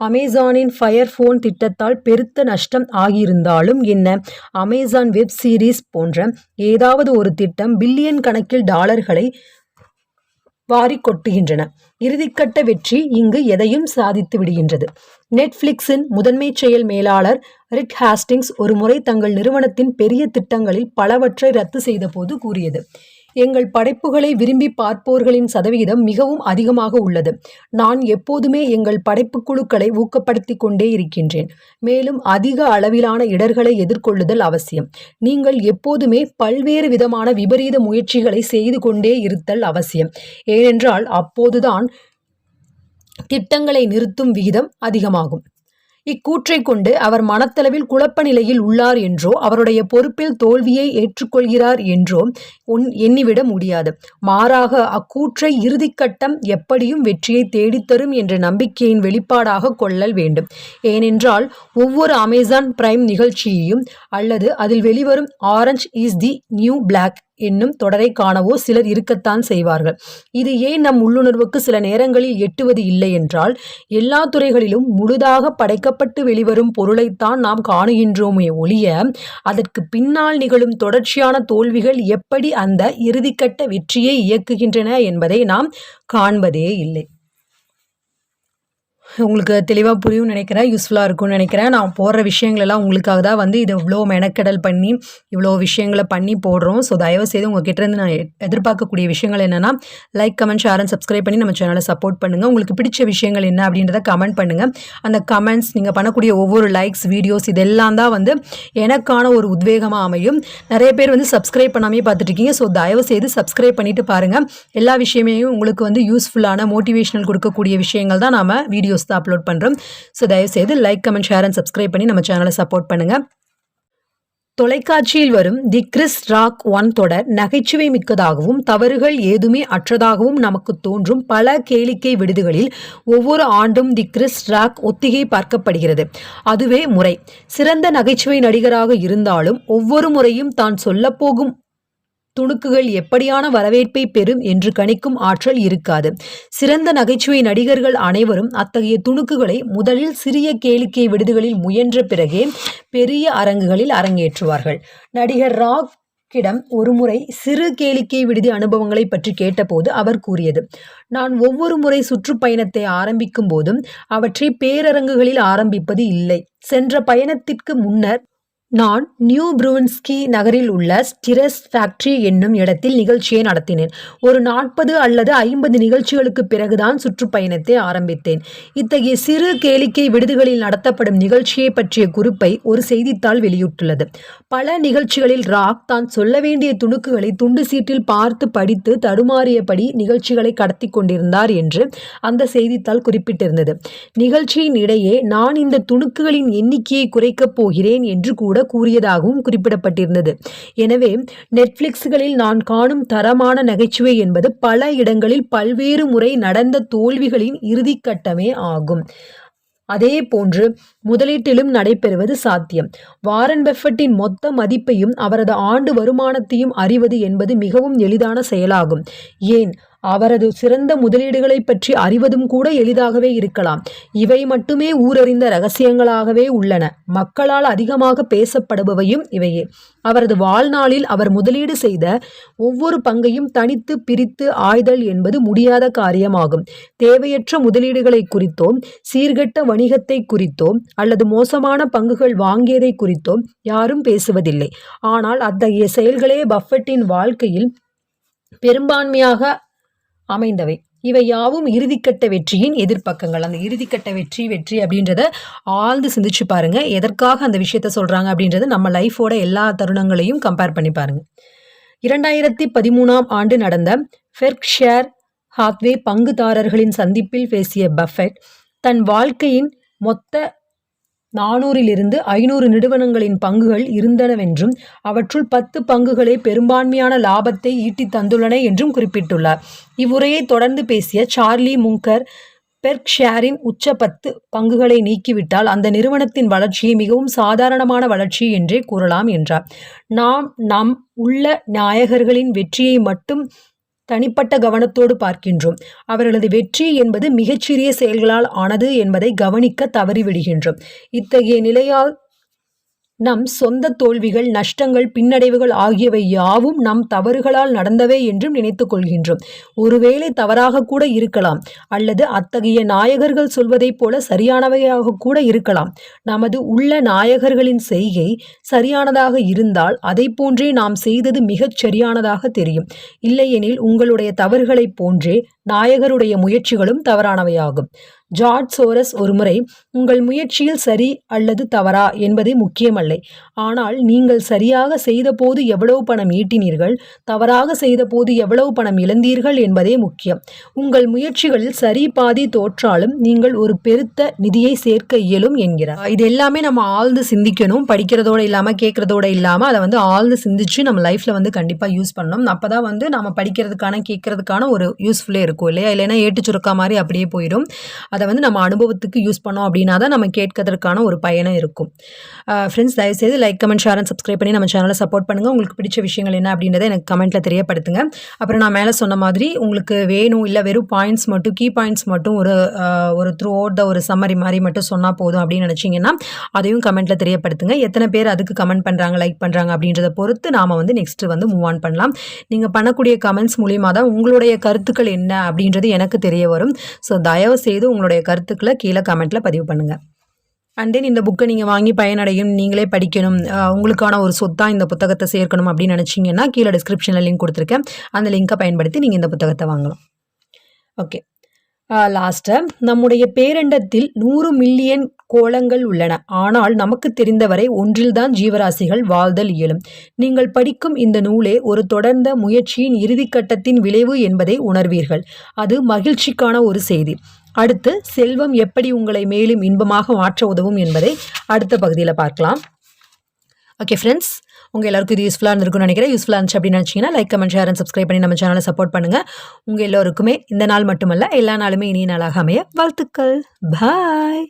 அமேசானின் ஃபயர் ஃபோன் திட்டத்தால் பெருத்த நஷ்டம் ஆகியிருந்தாலும் என்ன? அமேசான் வெப் சீரிஸ் போன்ற ஏதாவது ஒரு திட்டம் பில்லியன் கணக்கில் டாலர்களை வாரி கொட்டுகின்றன. இறுதிக்கட்ட வெற்றி இங்கு எதையும் சாதித்து விடுகின்றது. நெட்ஃப்ளிக்ஸின் முதன்மை செயல் மேலாளர் ரிக் ஹாஸ்டிங்ஸ் ஒரு முறை தங்கள் நிறுவனத்தின் பெரிய திட்டங்களில் பலவற்றை ரத்து செய்தபோது கூறியது. எங்கள் படைப்புகளை விரும்பி பார்ப்போர்களின் சதவிகிதம் மிகவும் அதிகமாக உள்ளது. நான் எப்போதுமே எங்கள் படைப்பு குழுக்களை ஊக்கப்படுத்தி கொண்டே இருக்கின்றேன். மேலும் அதிக அளவிலான இடர்களை எதிர்கொள்ளுதல் அவசியம். நீங்கள் எப்போதுமே பல்வேறு விதமான விபரீத முயற்சிகளை செய்து கொண்டே இருத்தல் அவசியம். ஏனென்றால் அப்போதுதான் திட்டங்களை நிறுத்தும் விகிதம் அதிகமாகும். இக்கூற்றை கொண்டு அவர் மனத்தளவில் குழப்ப நிலையில் உள்ளார் என்றோ அவருடைய பொறுப்பில் தோல்வியை ஏற்றுக்கொள்கிறார் என்றோ எண்ணிவிட முடியாது. மாறாக அக்கூற்றை இறுதிக்கட்டம் எப்படியும் வெற்றியை தேடித்தரும் என்ற நம்பிக்கையின் வெளிப்பாடாக கொள்ளல் வேண்டும். ஏனென்றால் ஒவ்வொரு அமேசான் பிரைம் நிகழ்ச்சியையும் அல்லது அதில் வெளிவரும் orange is the new black என்னும் தொடரை காணவோ சிலர் இருக்கத்தான் செய்வார்கள். இது ஏன் நம் உள்ளுணர்வுக்கு சில நேரங்களில் எட்டுவது இல்லை என்றால் எல்லா துறைகளிலும் முழுதாக படைக்கப்பட்டு வெளிவரும் பொருளைத்தான் நாம் காணுகின்றோமே ஒழிய அதற்கு பின்னால் நிகழும் தொடர்ச்சியான தோல்விகள் எப்படி அந்த இறுதிக்கட்ட வெற்றியை இயக்குகின்றன என்பதை நாம் காண்பதே இல்லை. உங்களுக்கு தெளிவாக புரியும் நினைக்கிறேன் யூஸ்ஃபுல்லாக இருக்கும்னு நினைக்கிறேன். நான் போடுற விஷயங்களெல்லாம் உங்களுக்காக தான் வந்து இது இவ்வளோ மெனக்கெடல் பண்ணி இவ்வளோ விஷயங்களை பண்ணி போடுறோம். ஸோ தயவு செய்து உங்கள் கிட்டேருந்து நான் எதிர்பார்க்கக்கூடிய விஷயங்கள் என்னென்னா like comment share and subscribe பண்ணி நம்ம சேனலை சப்போர்ட் பண்ணுங்கள் உங்களுக்கு பிடிச்ச விஷயங்கள் என்ன அப்படின்றத கமெண்ட் பண்ணுங்கள் அந்த கமெண்ட்ஸ் நீங்கள் பண்ணக்கூடிய ஒவ்வொரு லைக்ஸ் வீடியோஸ் இதெல்லாம் தான் வந்து எனக்கான ஒரு உத்வேகமாக அமையும். நிறைய பேர் வந்து சப்ஸ்கிரைப் பண்ணாமே பார்த்துட்டு இருக்கீங்க. ஸோ தயவு செய்து சப்ஸ்கிரைப் பண்ணிட்டு பாருங்கள் எல்லா விஷயமையும் உங்களுக்கு வந்து யூஸ்ஃபுல்லான மோட்டிவேஷனல் கொடுக்கக்கூடிய விஷயங்கள் தான் நாம வீடியோஸ் தான் அப்லோட் பண்ணுறோம் ஸோ தயவு செய்து like comment share and subscribe பண்ணி நம்ம சேனலை சப்போர்ட் பண்ணுங்கள் தொலைக்காட்சியில் வரும் தி கிறிஸ் ராக் ஒன் தொடர் நகைச்சுவை மிக்கதாகவும் தவறுகள் ஏதுமே அற்றதாகவும் நமக்கு தோன்றும் பல கேளிக்கை விடுதிகளில் ஒவ்வொரு ஆண்டும் தி கிறிஸ் ராக் ஒத்திகை பார்க்கப்படுகிறது. அதுவே முறை. சிறந்த நகைச்சுவை நடிகராக இருந்தாலும் ஒவ்வொரு முறையும் தான் சொல்லப்போகும் துணுக்குகள் எப்படியான வரவேற்பை பெறும் என்று கணிக்கும் ஆற்றல் இருக்காது. சிறந்த நகைச்சுவை நடிகர்கள் அனைவரும் அத்தகைய துணுக்குகளை முதலில் சிறிய கேளிக்கை விடுதிகளில் முயன்ற பிறகே பெரிய அரங்குகளில் அரங்கேற்றுவார்கள். நடிகர் ராக் கிடம் ஒருமுறை சிறு கேளிக்கை விடுதி அனுபவங்களை பற்றி கேட்டபோது அவர் கூறியது நான் ஒவ்வொரு முறை சுற்றுப்பயணத்தை ஆரம்பிக்கும் போதும் அவற்றை பேரரங்குகளில் ஆரம்பிப்பது இல்லை. சென்ற பயணத்திற்கு முன்னர் நான் நியூ புருவன்ஸ்கி நகரில் உள்ள ஸ்டிரஸ் ஃபேக்டரி என்னும் இடத்தில் நிகழ்ச்சியை நடத்தினேன். ஒரு நாற்பது அல்லது ஐம்பது நிகழ்ச்சிகளுக்கு பிறகுதான் சுற்றுப்பயணத்தை ஆரம்பித்தேன். இத்தகைய சிறு கேளிக்கை விடுதிகளில் நடத்தப்படும் நிகழ்ச்சியை பற்றிய குறிப்பை ஒரு செய்தித்தாள் வெளியிட்டுள்ளது. பல நிகழ்ச்சிகளில் ராக் தான் சொல்ல வேண்டிய துணுக்குகளை துண்டு சீட்டில் பார்த்து படித்து தடுமாறியபடி நிகழ்ச்சிகளை கடத்தி கொண்டிருந்தார் என்று அந்த செய்தித்தாள் குறிப்பிட்டிருந்தது. நிகழ்ச்சியின் இடையே நான் இந்த துணுக்குகளின் எண்ணிக்கையை குறைக்கப் போகிறேன் என்று கூட கூறியதாகவும் குறிப்பிடப்பட்டிருந்தது. எனவே நெட்ஃப்ளிக்ஸ்களில் நான் காணும் தரமான நகைச்சுவை என்பது பல இடங்களில் பல்வேறு முறை நடந்த தோல்விகளின் இறுதிக்கட்டமே ஆகும். அதே போன்று முதலீட்டிலும் நடைபெறுவது சாத்தியம். வாரன் பெஃபட்டின் மொத்த மதிப்பையும் அவரது ஆண்டு வருமானத்தையும் அறிவது என்பது மிகவும் எளிதான செயலாகும். ஏன்? அவரது சிறந்த முதலீடுகளை பற்றி அறிவதும் கூட எளிதாகவே இருக்கலாம். இவை மட்டுமே ஊரறிந்த ரகசியங்களாகவே உள்ளன. மக்களால் அதிகமாக பேசப்படுபவையும் இவையே. அவரது வாழ்நாளில் அவர் முதலீடு செய்த ஒவ்வொரு பங்கையும் தனித்து பிரித்து ஆய்தல் என்பது முடியாத காரியமாகும். தேவையற்ற முதலீடுகளை குறித்தோ சீர்கெட்ட வணிகத்தை குறித்தோ அல்லது மோசமான பங்குகள் வாங்கியதை குறித்தோ யாரும் பேசுவதில்லை. ஆனால் அத்தகைய செயல்களே பஃபெட்டின் வாழ்க்கையில் பெரும்பான்மையாக அமைந்தவை. இவை யாவும் இறுதிக்கட்ட வெற்றியின் எதிர்ப்பக்கங்கள். அந்த இறுதிக்கட்ட வெற்றி வெற்றி அப்படின்றத ஆழ்ந்து சிந்திச்சு பாருங்க. எதற்காக அந்த விஷயத்த சொல்றாங்க அப்படின்றது நம்ம லைஃபோட எல்லா தருணங்களையும் கம்பேர் பண்ணி பாருங்க. இரண்டாயிரத்தி பதிமூணாம் ஆண்டு நடந்த ஃபெர்க்ஷேர் ஹாத்வே பங்குதாரர்களின் சந்திப்பில் பேசிய பஃபெட் தன் வாழ்க்கையின் மொத்த நானூறிலிருந்து ஐநூறு நிறுவனங்களின் பங்குகள் இருந்தனவென்றும் அவற்றுள் பத்து பங்குகளே பெரும்பான்மையான லாபத்தை ஈட்டித் தந்துள்ளன என்றும் குறிப்பிட்டுள்ளார். இவ்வுரையை தொடர்ந்து பேசிய சார்லி முங்கர் பெர்க்ஷேரின் உச்ச பத்து பங்குகளை நீக்கிவிட்டால் அந்த நிறுவனத்தின் வளர்ச்சியை மிகவும் சாதாரணமான வளர்ச்சி என்றே கூறலாம் என்றார். நாம் நம் உள்ள நாயகர்களின் வெற்றியை மட்டும் தனிப்பட்ட கவனத்தோடு பார்க்கின்றோம். அவர்களது வெற்றி என்பது மிகச்சிறிய செயல்களால் ஆனது என்பதை கவனிக்க தவறிவிடுகின்றோம். இத்தகைய நிலையால் நம் சொந்த தோல்விகள் நஷ்டங்கள் பின்னடைவுகள் ஆகியவை யாவும் நம் தவறுகளால் நடந்தவை என்றும் நினைத்துக் கொள்கின்றோம். ஒருவேளை தவறாக கூட இருக்கலாம் அல்லது அத்தகைய நாயகர்கள் சொல்வதைப் போல சரியானவையாக கூட இருக்கலாம். நமது உள்ள நாயகர்களின் செய்கை சரியானதாக இருந்தால் அதை போன்றே நாம் செய்தது மிகச் சரியானதாக தெரியும். இல்லையெனில் உங்களுடைய தவறுகளைப் போன்றே நாயகருடைய முயற்சிகளும் தவறானவையாகும். ஜார்ஜ் சோரஸ் ஒருமுறை உங்கள் முயற்சியில் சரி அல்லது தவறா? என்பது முக்கியமல்ல. ஆனால் நீங்கள் சரியாக செய்தபோது எவ்வளவு பணம் ஈட்டினீர்கள்? தவறாக செய்தபோது எவ்வளவு பணம் இழந்தீர்கள்? என்பதே முக்கியம். உங்கள் முயற்சிகளில் சரி பாதி தோற்றாலும் நீங்கள் ஒரு பெருத்த நிதியை சேர்க்க இயலும் என்கிறார். இது எல்லாமே நம்ம ஆழ்ந்து சிந்திக்கணும். படிக்கிறதோட இல்லாமல் கேட்குறதோட இல்லாமல் அதை வந்து ஆழ்ந்து சிந்திச்சு நம்ம லைஃப்பில் வந்து கண்டிப்பாக யூஸ் பண்ணணும். அப்போ தான் வந்து நம்ம படிக்கிறதுக்கான கேட்கறதுக்கான ஒரு யூஸ்ஃபுல்லே இருக்கும் இல்லையா? இல்லைன்னா ஏட்டு சுருக்கா மாதிரி அப்படியே போயிடும். அதை வந்து நம்ம அனுபவத்துக்கு யூஸ் பண்ணோம் அப்படின்னா தான் நம்ம கேட்கறதுக்கான ஒரு பயணம் இருக்கும். ஃப்ரெண்ட்ஸ் தயவுசெய்து like comment share and subscribe பண்ணி நம்ம சேனலை சப்போர்ட் பண்ணுங்கள் உங்களுக்கு பிடிச்ச விஷயங்கள் என்ன அப்படின்றத எனக்கு கமெண்ட்டில் தெரியப்படுத்துங்க. அப்புறம் நான் மேலே சொன்ன மாதிரி உங்களுக்கு வேணும் இல்லை வெறும் பாயிண்ட்ஸ் மட்டும் கீ பாயிண்ட்ஸ் மட்டும் ஒரு ஒரு த்ரூ அவுட் த ஒரு சம்மரி மாதிரி மட்டும் சொன்னால் போதும் அப்படின்னு நினச்சிங்கன்னா அதையும் கமெண்ட்டில் தெரியப்படுத்துங்க. எத்தனை பேர் அதுக்கு கமெண்ட் பண்ணுறாங்க லைக் பண்ணுறாங்க அப்படின்றத பொறுத்து நாம் வந்து நெக்ஸ்ட்டு வந்து மூவ் ஆன் பண்ணலாம். நீங்கள் பண்ணக்கூடிய கமெண்ட்ஸ் மூலியமாக தான் உங்களுடைய கருத்துக்கள் என்ன அப்படின்றது எனக்கு தெரிய வரும். ஸோ தயவு செய்து உங்களுடைய கருத்துக்களை கீழே கமெண்ட்டில் பதிவு பண்ணுங்கள் அண்ட் தென் இந்த புக்கை நீங்கள் வாங்கி பயனடையும் நீங்களே படிக்கணும் உங்களுக்கான ஒரு சொத்தாக இந்த புத்தகத்தை சேர்க்கணும் அப்படின்னு நினச்சிங்கன்னா கீழே டிஸ்கிரிப்ஷனில் லிங்க் கொடுத்துருக்கேன். அந்த லிங்கை பயன்படுத்தி நீங்கள் இந்த புத்தகத்தை வாங்கலாம். ஓகே லாஸ்ட்டு நம்முடைய பேரண்டத்தில் நூறு மில்லியன் கோலங்கள் உள்ளன. ஆனால் நமக்கு தெரிந்தவரை ஒன்றில்தான் ஜீவராசிகள் வாழ்தல் இயலும். நீங்கள் படிக்கும் இந்த நூலே ஒரு தொடர்ந்த முயற்சியின் இறுதிக்கட்டத்தின் விளைவு என்பதை உணர்வீர்கள். அது மகிழ்ச்சிக்கான ஒரு செய்தி. அடுத்து செல்வம் எப்படி உங்களை மேலும் இன்பமாக மாற்ற உதவும் என்பதை அடுத்த பகுதியில் பார்க்கலாம். ஓகே ஃப்ரெண்ட்ஸ் உங்கள் எல்லாருக்கும் இது யூஸ்ஃபுல்லாக இருந்திருக்கும்னு நினைக்கிறேன். யூஸ்ஃபுல்லாக இருந்துச்சு அப்படின்னு நினச்சிங்கன்னா like comment share and subscribe பண்ணி நம்ம சேனலை சப்போர்ட் பண்ணுங்கள் உங்கள் எல்லோருக்குமே இந்த நாள் மட்டுமல்ல எல்லா நாளுமே இனிய நாளாக அமைய வாழ்த்துக்கள். பாய்